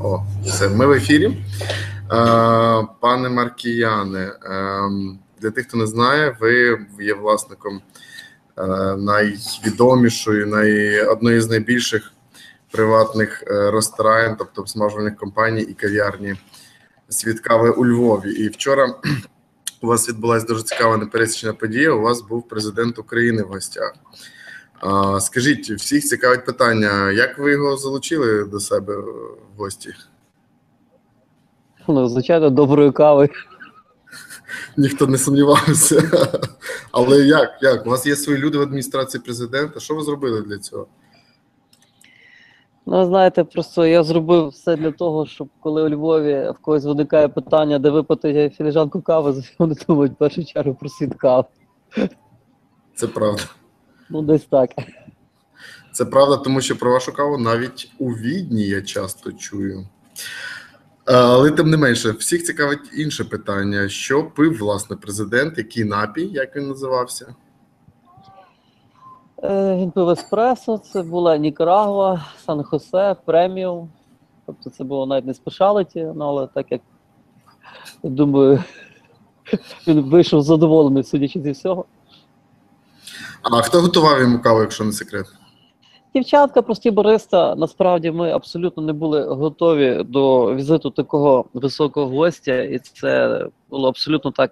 О, все, ми в ефірі. Е, пане Маркіяне, е, для тих, хто не знає, ви є власником е, найвідомішої, най, одної з найбільших приватних ресторан, тобто смажувальних компаній і кав'ярні світ у Львові. І вчора у вас відбулася дуже цікава непересічна подія. У вас був президент України в гостях. А, Скажіть, всіх цікавить питання, як ви його залучили до себе в гості? Ну, звичайно, доброї кави. Ніхто не сумнівався. Але як? Як? У вас є свої люди в адміністрації президента. Що ви зробили для цього? Ну, знаєте, просто я зробив все для того, щоб коли у Львові в когось виникає питання, де випити філіжанку кави, вони думають в першу чергу про світ кави. Це правда. Ну, десь так. Це правда, тому що про вашу каву навіть у відні я часто чую. Але тим не менше, всіх цікавить інше питання: що пив власне президент, який напій, як він називався? Е, Він пив еспресо, це була Нікарагуа, Сан-Хосе, преміум. Тобто це було навіть не спешаліті, ну, але так як думаю, він вийшов задоволений, судячи зі всього. А хто готував йому каву, якщо не секрет? Дівчатка, прості бариста. Насправді ми абсолютно не були готові до візиту такого високого гостя, і це було абсолютно так.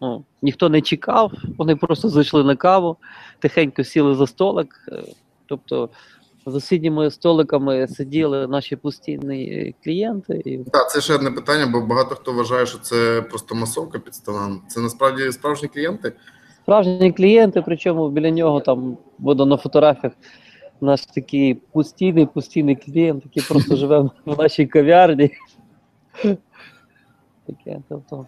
Ну, ніхто не чекав, вони просто зайшли на каву, тихенько сіли за столик. Е, Тобто за сусідніми столиками сиділи наші постійні клієнти. І Так, це ще одне питання, бо багато хто вважає, що це просто масовка під столом. Це насправді справжні клієнти. Справжні клієнти, причому біля нього там буде на фотографіях наш такий постійний, постійний клієнт, який просто живе в нашій кав'ярні. Таке, тобто.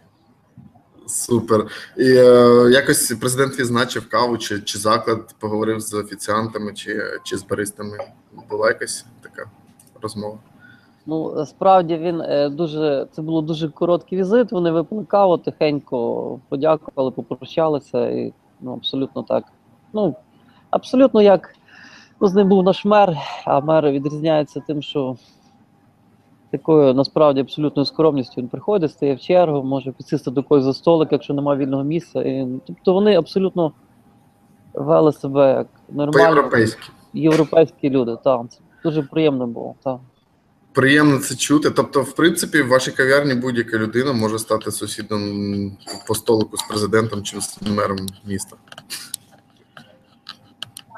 Супер. І е, якось президент відзначив каву, чи, чи заклад поговорив з офіціантами, чи, чи з баристами. Була якась така розмова. Ну, справді він е, дуже. Це було дуже короткий візит. Вони випили каву, тихенько подякували, попрощалися, і ну, абсолютно так. Ну, абсолютно як ну, з ним був наш мер, а мер відрізняється тим, що такою насправді абсолютною скромністю він приходить, стає в чергу, може підсісти до когось за столик, якщо немає вільного місця. І, тобто вони абсолютно вели себе як нормальні європейські люди. Так, це дуже приємно було. Так. Приємно це чути. Тобто, в принципі, в вашій кав'ярні будь-яка людина може стати сусідом по столику з президентом чи з мером міста.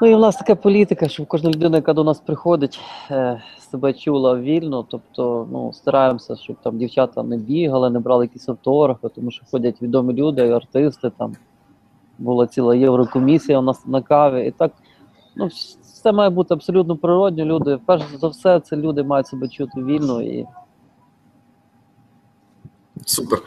Ну і в нас така політика, щоб кожна людина, яка до нас приходить, е, себе чула вільно. Тобто, ну стараємося, щоб там дівчата не бігали, не брали якісь автографи, тому що ходять відомі люди, артисти. Там була ціла єврокомісія у нас на каві. І так, ну все має бути абсолютно природньо. Люди, перш за все, це люди мають себе чути вільно і Супер.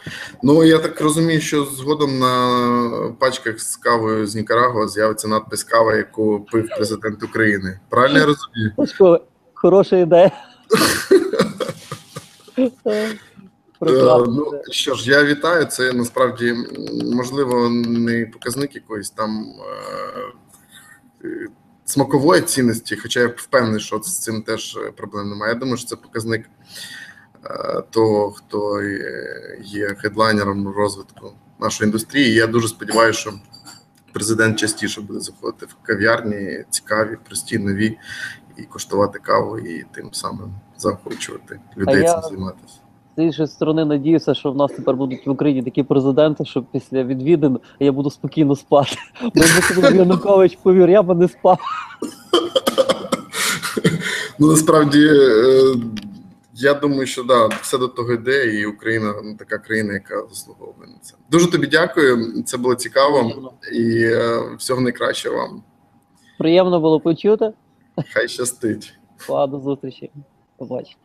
Ну я так розумію, що згодом на пачках з кавою з Нікарагуа з'явиться надпис кава, яку пив президент України. Правильно я розумію? ну, хороша ідея. Е, Ну що ж, я вітаю. Це насправді можливо не показник якоїсь там е, смакової цінності, хоча я впевнений, що з цим теж е, проблем немає. Я думаю, що це показник е, того, хто є хедлайнером розвитку нашої індустрії. Я дуже сподіваюся, що президент частіше буде заходити в кав'ярні, цікаві, прості, нові, і коштувати каву, і тим самим заохочувати людей я- цим займатися. З іншої сторони, надіюся, що в нас тепер будуть в Україні такі президенти, що після відвідин я буду спокійно спати. Бо Янукович повір, я би не спав. Ну насправді е, я думаю, що да, все до того йде, і Україна ну, така країна, яка заслуговує на це. Дуже тобі дякую. Це було цікаво і е, всього найкращого вам. Приємно було почути. Хай щастить. Ладно, зустрічі. Побачимо.